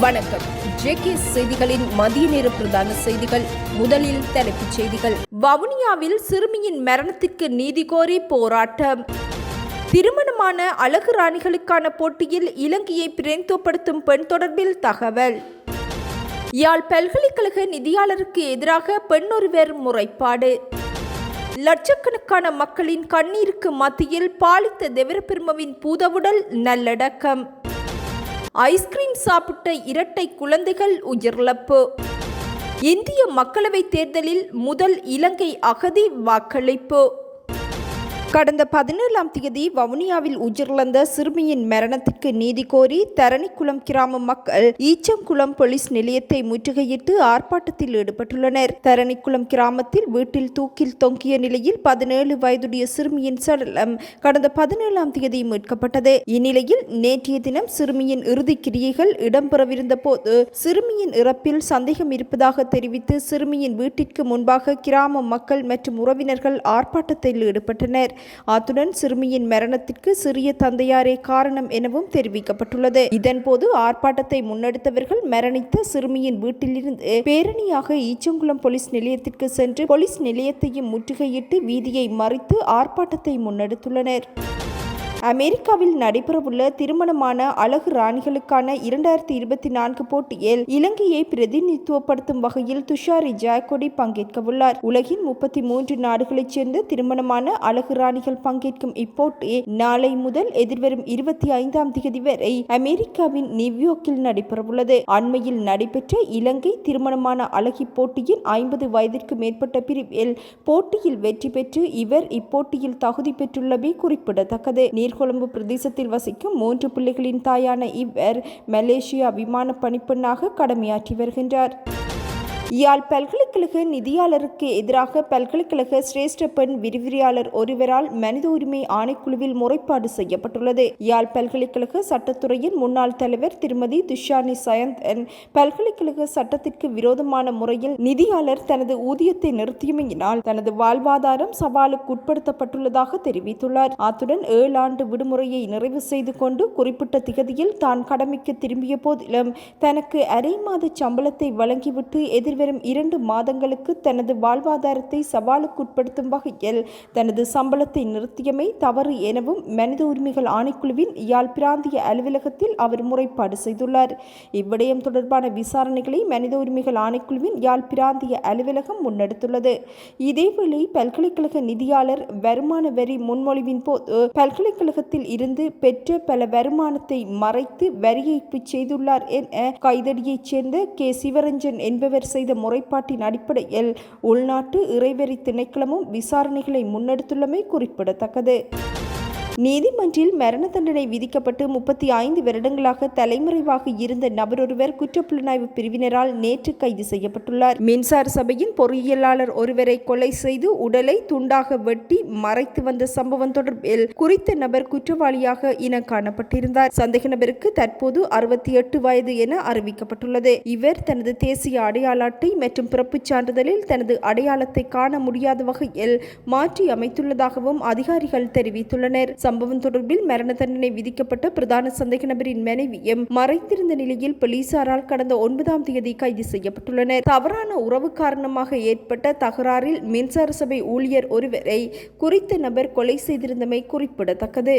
வணக்கம். ஜேகே செய்திகளின் மதிய நேர பிரதான செய்திகள் முதலில் தலைப்புச் செய்திகள். வவுனியாவில் சிறுமியின் மரணத்திற்கு நீதி கோரி போராட்டம். திருமணமான அழகு ராணிகளுக்கான போட்டியில் இலங்கையை பிரதித்துவப்படுத்தும் பெண் தொடர்பில் தகவல். யாழ் பல்கலைக்கழக நிதியாளருக்கு எதிராக பெண்ணொருவர் முறைப்பாடு. லட்சக்கணக்கான மக்களின் கண்ணீருக்கு மத்தியில் பாலித்த தெவரப்பெருமவின் பூதவுடல் நல்லடக்கம். ஐஸ்கிரீம் சாப்பிட்ட இரட்டை குழந்தைகள் உயிரிழப்பு. இந்திய மக்களவைத் தேர்தலில் முதல் இலங்கை அகதி வாக்களிப்பு. கடந்த பதினேழாம் தேதி வவுனியாவில் உயிரிழந்த சிறுமியின் மரணத்திற்கு நீதி கோரி தரணிக்குளம் கிராம மக்கள் ஈச்சங்குளம் போலீஸ் நிலையத்தை முற்றுகையிட்டு ஆர்ப்பாட்டத்தில் ஈடுபட்டுள்ளனர். தரணிக்குளம் கிராமத்தில் வீட்டில் தூக்கில் தொங்கிய நிலையில் பதினேழு வயதுடைய சிறுமியின் சடலம் கடந்த பதினேழாம் தேதி மீட்கப்பட்டது. இந்நிலையில் நேற்றைய தினம் சிறுமியின் இறுதி கிரியைகள் இடம்பெறவிருந்த போது சிறுமியின் இறப்பில் சந்தேகம் இருப்பதாக தெரிவித்து சிறுமியின் வீட்டிற்கு முன்பாக கிராம மக்கள் மற்றும் உறவினர்கள் ஆர்ப்பாட்டத்தில் ஈடுபட்டனர். அத்துடன் சிறுமியின் மரணத்திற்கு சிறிய தந்தையாரே காரணம் எனவும் தெரிவிக்கப்பட்டுள்ளது. இதன்போது ஆர்ப்பாட்டத்தை முன்னெடுத்தவர்கள் மரணித்த சிறுமியின் வீட்டிலிருந்து பேரணியாக ஈச்சங்குளம் போலீஸ் நிலையத்திற்கு சென்று போலீஸ் நிலையத்தையும் முற்றுகையிட்டு வீதியை மறித்து ஆர்ப்பாட்டத்தை முன்னெடுத்துள்ளனர். அமெரிக்காவில் நடைபெறவுள்ள திருமணமான அழகு ராணிகளுக்கான இரண்டாயிரத்தி இருபத்தி நான்கு போட்டியில் இலங்கையை பிரதிநிதித்துவப்படுத்தும் வகையில் துஷாரி ஜாக்கோடி பங்கேற்கவுள்ளார். உலகின் முப்பத்தி மூன்று நாடுகளைச் சேர்ந்த திருமணமான அழகு ராணிகள் பங்கேற்கும் இப்போட்டி நாளை முதல் எதிர்வரும் இருபத்தி ஐந்தாம் தேதி வரை அமெரிக்காவின் நியூயார்க்கில் நடைபெறவுள்ளது. அண்மையில் நடைபெற்ற இலங்கை திருமணமான அழகி போட்டியின் ஐம்பது வயதிற்கு மேற்பட்ட பிரிவில் போட்டியில் வெற்றி பெற்று இவர் இப்போட்டியில் தகுதி பெற்றுள்ளமை குறிப்பிடத்தக்கது. நீர்கொழும்பு பிரதேசத்தில் வசிக்கும் மூன்று பிள்ளைகளின் தாயான இவர் மலேசியா விமான பணிப்பெண்ணாக கடமையாற்றி வருகின்றார். யாழ் பல்கலைக்கழக நிதியாளருக்கு எதிராக பல்கலைக்கழக சிரேஷ்ட பெண் விரிவிரியாளர் ஒருவரால் மனித உரிமை ஆணைக்குழுவில் முறைப்பாடு செய்யப்பட்டுள்ளது. யாழ் பல்கலைக்கழக சட்டத்துறையின் முன்னாள் தலைவர் திருமதி துஷானி சயந்த் பல்கலைக்கழக சட்டத்திற்கு விரோதமான முறையில் நிதியாளர் தனது ஊதியத்தை நிறுத்தியமையினால் தனது வாழ்வாதாரம் சவாலுக்கு உட்படுத்தப்பட்டுள்ளதாக தெரிவித்துள்ளார். அத்துடன் ஏழு ஆண்டு விடுமுறையை நிறைவு செய்து கொண்டு குறிப்பிட்ட திகதியில் தான் கடமைக்கு திரும்பிய போதிலும் தனக்கு அரை மாத சம்பளத்தை வழங்கிவிட்டு எதிர்வரும் இரண்டு மாதங்களுக்கு தனது வாழ்வாதாரத்தை சவாலுக்குட்படுத்தும் வகையில் தனது சம்பளத்தை நிறுத்தியமை தவறு எனவும் மனித உரிமைகள் ஆணைக்குழுவின் யாழ் பிராந்திய அலுவலகத்தில் அவர் முறைப்பாடு செய்துள்ளார். இவ்விடயம் தொடர்பான விசாரணைகளை மனித உரிமைகள் ஆணைக்குழுவின் யாழ் பிராந்திய அலுவலகம் முன்னெடுத்துள்ளது. இதேவேளை பல்கலைக்கழக நிதியாளர் வருமான வரி முன்மொழிவின் போது பல்கலைக்கழகத்தில் இருந்து பெற்ற பல வருமானத்தை மறைத்து வரி ஏய்ப்பு செய்துள்ளார் என கைதடியைச் சேர்ந்த கே. சிவரஞ்சன் என்பவர் செய்த முறைப்பாட்டின் அடிப்படையில் உள்நாட்டு இறைவரி திணைக்களமும் விசாரணைகளை முன்னெடுத்துள்ளமை குறிப்பிடத்தக்கது. நீதிமன்றில் மரண தண்டனை விதிக்கப்பட்டு முப்பத்தி ஐந்து வருடங்களாக தலைமறைவாக இருந்த நபரொருவர் குற்றப்புலனாய்வு பிரிவினரால் நேற்று கைது செய்யப்பட்டுள்ளார். மின்சார சபையின் பொறியியலாளர் ஒருவரை கொலை செய்து உடலை துண்டாக வெட்டி மறைத்து வந்த சம்பவம் தொடர்பில் குறித்த நபர் குற்றவாளியாக இன காணப்பட்டிருந்தார். சந்தேக நபருக்கு தற்போது அறுபத்தி எட்டு வயது என அறிவிக்கப்பட்டுள்ளது. இவர் தனது தேசிய அடையாள அட்டை மற்றும் பிறப்புச் சான்றிதழில் தனது அடையாளத்தை காண முடியாத வகையில் மாற்றி அமைத்துள்ளதாகவும் அதிகாரிகள் தெரிவித்துள்ளனர். சம்பவம் தொடர்பில் மரண தண்டனை விதிக்கப்பட்ட பிரதான சந்தேக நபரின் மனைவியும் மறைந்திருந்த நிலையில் போலீசாரால் கடந்த ஒன்பதாம் தேதி கைது செய்யப்பட்டுள்ளனர். தவறான உறவு காரணமாக ஏற்பட்ட தகராறில் மின்சார சபை ஊழியர் ஒருவரை குறித்த நபர் கொலை செய்திருந்தமை குறிப்பிடத்தக்கது.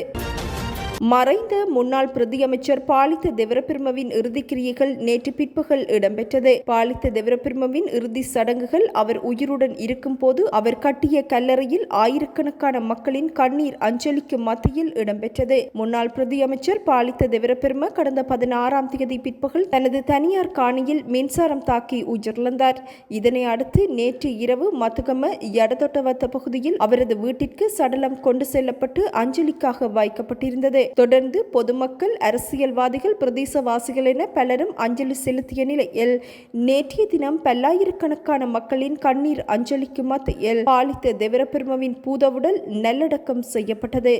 மறைந்த முன்னாள் பிரதியமைச்சர் பாலித்த தெவரப்பிரமவின் இறுதிக்கிரியைகள் நேற்று பிற்பகல் இடம்பெற்றது. பாலித்த தெவரப்பிரமவின் இறுதி சடங்குகள் அவர் உயிருடன் இருக்கும் போது அவர் கட்டிய கல்லறையில் ஆயிரக்கணக்கான மக்களின் கண்ணீர் அஞ்சலிக்கு மத்தியில் இடம்பெற்றது. முன்னாள் பிரதியமைச்சர் பாலித்த தெவரப்பெரும கடந்த பதினாறாம் தேதி பிற்பகல் தனது தனியார் காணியில் மின்சாரம் தாக்கி உயிரிழந்தார். இதனை அடுத்து நேற்று இரவு மத்துகம எடதொட்டவத்த பகுதியில் அவரது வீட்டிற்கு சடலம் கொண்டு செல்லப்பட்டு அஞ்சலிக்காக வைக்கப்பட்டிருந்தது. தொடர்ந்து பொதுமக்கள் அரசியல்வாதிகள் பிரதேசவாசிகள் என பலரும் அஞ்சலி செலுத்திய நிலையில் நேற்றைய தினம் பல்லாயிரக்கணக்கான மக்களின் கண்ணீர் அஞ்சலிக்கு மத்தியில் பாலித்த தெவரப்பெருமவின் பூதவுடல் நல்லடக்கம் செய்யப்பட்டது.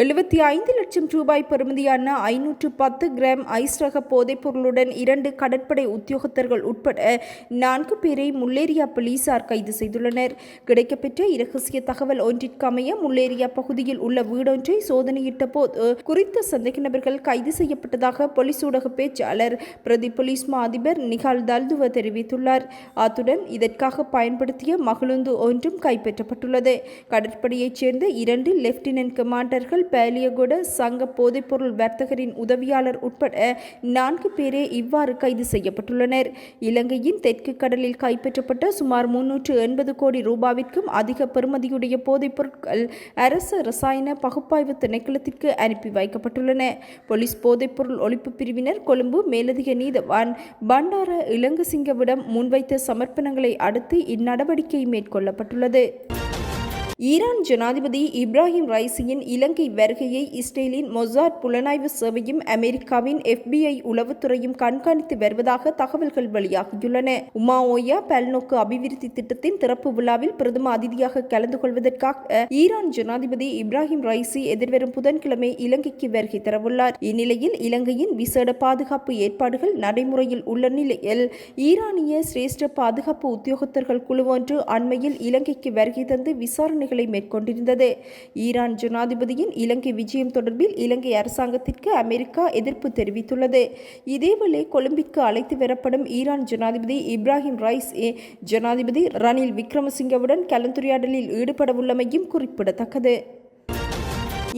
எழுபத்தி ஐந்து லட்சம் ரூபாய் பெறுமதியான ஐநூற்று பத்து கிராம் ஐஸ் ரக போதைப் பொருளுடன் இரண்டு கடற்படை உத்தியோகத்தர்கள் உட்பட நான்கு பேரை முல்லேரியா போலீசார் கைது செய்துள்ளனர். கிடைக்கப்பெற்ற இரகசிய தகவல் ஒன்றிற்கமைய முல்லேரியா பகுதியில் உள்ள வீடொன்றை சோதனையிட்ட போது குறித்த சந்தேக நபர்கள் கைது செய்யப்பட்டதாக போலீஸ் ஊடக பேச்சாளர் பிரதி போலீஸ் மா அதிபர் நிகால் தல்துவ தெரிவித்துள்ளார். அத்துடன் இதற்காக பயன்படுத்திய மகளுந்து ஒன்றும் கைப்பற்றப்பட்டுள்ளது. கடற்படையைச் சேர்ந்த இரண்டு லெப்டினன்ட் கமாண்டர்கள் பேலியகுட சங்க போதைப்பொருள் வர்த்தகரின் உதவியாளர் உட்பட நான்கு பேரே இவ்வாறு கைது செய்யப்பட்டுள்ளனர். இலங்கையின் தெற்கு கடலில் கைப்பற்றப்பட்ட சுமார் முன்னூற்று எண்பது கோடி ரூபாவிற்கும் அதிக பெறுமதியுடைய போதைப் பொருட்கள் அரசு ரசாயன பகுப்பாய்வு திணைக்களத்திற்கு அனுப்பி வைக்கப்பட்டுள்ளன. போலீஸ் போதைப்பொருள் ஒழிப்பு பிரிவினர் கொழும்பு மேலதிக நீதவான் பண்டார இலங்கசிங்கவிடம் முன்வைத்த சமர்ப்பணங்களை அடுத்து இந்நடவடிக்கை மேற்கொள்ளப்பட்டுள்ளது. ஈரான் ஜனாதிபதி இப்ராஹிம் ரைசியின் இலங்கை வருகையை இஸ்ரேலின் மொசாட் புலனாய்வு சேவையும் அமெரிக்காவின் எஃபிஐ உளவுத்துறையும் கண்காணித்து வருவதாக தகவல்கள் வெளியாகியுள்ளன. உமாஓயா பல்நோக்கு அபிவிருத்தி திட்டத்தின் திறப்பு விழாவில் பிரதம அதிதியாக கலந்து கொள்வதற்காக ஈரான் ஜனாதிபதி இப்ராஹிம் ரைசி எதிர்வரும் புதன்கிழமை இலங்கைக்கு வருகை தரவுள்ளார். இந்நிலையில் இலங்கையின் விசேட பாதுகாப்பு ஏற்பாடுகள் நடைமுறையில் உள்ள நிலையில் ஈரானிய சிரேஷ்ட பாதுகாப்பு உத்தியோகத்தர்கள் குழு ஒன்று அண்மையில் இலங்கைக்கு வருகை தந்து விசாரணை விசாரணைகளை மேற்கொண்டிருந்தது. ஈரான் ஜனாதிபதியின் இலங்கை விஜயம் தொடர்பில் இலங்கை அரசாங்கத்திற்கு அமெரிக்கா எதிர்ப்பு தெரிவித்துள்ளது. இதேவேளை கொழும்பிற்கு அழைத்து வரப்படும் ஈரான் ஜனாதிபதி இப்ராஹிம் ரைஸ் ஏ ஜனாதிபதி ரணில் விக்ரமசிங்கவுடன் கலந்துரையாடலில் ஈடுபடவுள்ளமையும் குறிப்பிடத்தக்கது.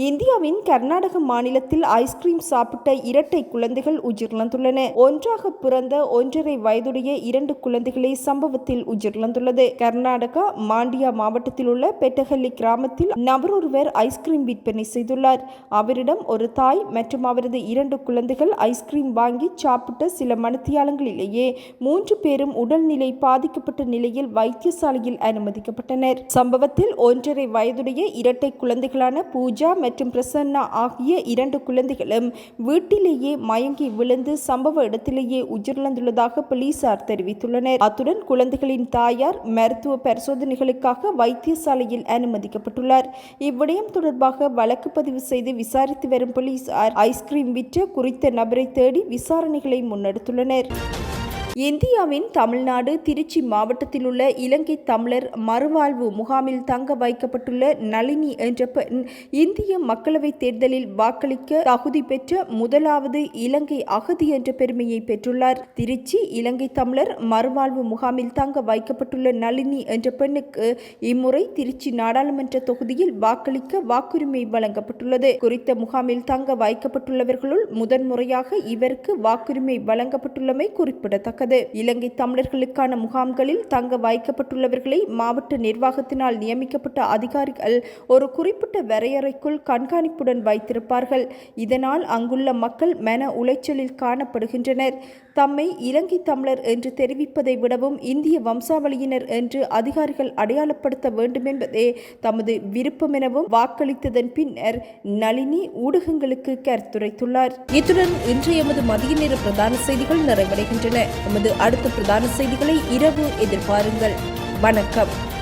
இந்தியாவின் கர்நாடக மாநிலத்தில் ஐஸ்கிரீம் சாப்பிட்ட இரட்டை குழந்தைகள் உயிரிழந்துள்ளன. ஒன்றாக பிறந்த ஒன்றரை வயதுடைய இரண்டு குழந்தைகளை சம்பவத்தில் உயிரிழந்துள்ளது. கர்நாடகா மாண்டியா மாவட்டத்தில் உள்ள பெட்டஹல்லி கிராமத்தில் நபரொருவர் ஐஸ்கிரீம் விற்பனை செய்துள்ளார். அவரிடம் ஒரு தாய் மற்றும் அவரது இரண்டு குழந்தைகள் ஐஸ்கிரீம் வாங்கி சாப்பிட்ட சில மணித்தியாலங்களிலேயே மூன்று பேரும் உடல்நிலை பாதிக்கப்பட்ட நிலையில் வைத்தியசாலையில் அனுமதிக்கப்பட்டனர். சம்பவத்தில் ஒன்றரை வயதுடைய இரட்டை குழந்தைகளான பூஜா மற்றும் பிரசன்னா ஆகிய இரண்டு குழந்தைகளும் வீட்டிலேயே மயங்கி விழுந்து சம்பவ இடத்திலேயே உயிரிழந்துள்ளதாக போலீசார் தெரிவித்துள்ளனர். அத்துடன் குழந்தைகளின் தாயார் மருத்துவ பரிசோதனைகளுக்காக வைத்தியசாலையில் அனுமதிக்கப்பட்டுள்ளார். இவ்விடயம் தொடர்பாக வழக்கு பதிவு செய்து விசாரித்து வரும் போலீசார் ஐஸ்கிரீம் விற்ற குறித்த நபரை தேடி விசாரணைகளை முன்னெடுத்துள்ளனர். இந்தியாவின் தமிழ்நாடு திருச்சி மாவட்டத்தில் உள்ள இலங்கை தமிழர் மறுவாழ்வு முகாமில் தங்க வைக்கப்பட்டுள்ள நளினி என்ற பெண் இந்திய மக்களவைத் தேர்தலில் வாக்களிக்க தகுதி பெற்ற முதலாவது இலங்கை அகதி என்ற பெருமையை பெற்றுள்ளார். திருச்சி இலங்கை தமிழர் மறுவாழ்வு முகாமில் தங்க வைக்கப்பட்டுள்ள நளினி என்ற பெண்ணுக்கு இம்முறை திருச்சி நாடாளுமன்ற தொகுதியில் வாக்களிக்க வாக்குரிமை வழங்கப்பட்டுள்ளது. குறித்த முகாமில் தங்க வைக்கப்பட்டுள்ளவர்களுள் முதன்முறையாக இவருக்கு வாக்குரிமை வழங்கப்பட்டுள்ளமை குறிப்பிடத்தக்கது. குறிப்பிடத்தக்கது இலங்கை தமிழர்களுக்கான முகாம்களில் தங்க வைக்கப்பட்டுள்ளவர்களை மாவட்ட நிர்வாகத்தினால் நியமிக்கப்பட்ட அதிகாரிகள் ஒரு குறிப்பிட்ட வரையறைக்குள் கண்காணிப்புடன் வைத்திருப்பார்கள். இதனால் அங்குள்ள மக்கள் மன உளைச்சலில் காணப்படுகின்றனர். தம்மை இலங்கை தமிழர் என்று தெரிவிப்பதை விடவும் இந்திய வம்சாவளியினர் என்று அதிகாரிகள் அடையாளப்படுத்த வேண்டுமென்பதே தமது விருப்பம் எனவும் வாக்களித்ததன் பின்னர் நளினி ஊடகங்களுக்கு கருத்துரைத்துள்ளார். இத்துடன் இன்று எமது மதிய நேர பிரதான செய்திகள் நிறைவடைகின்றன. எமது அடுத்த பிரதான செய்திகளை இரவு எதிர்பாருங்கள். வணக்கம்.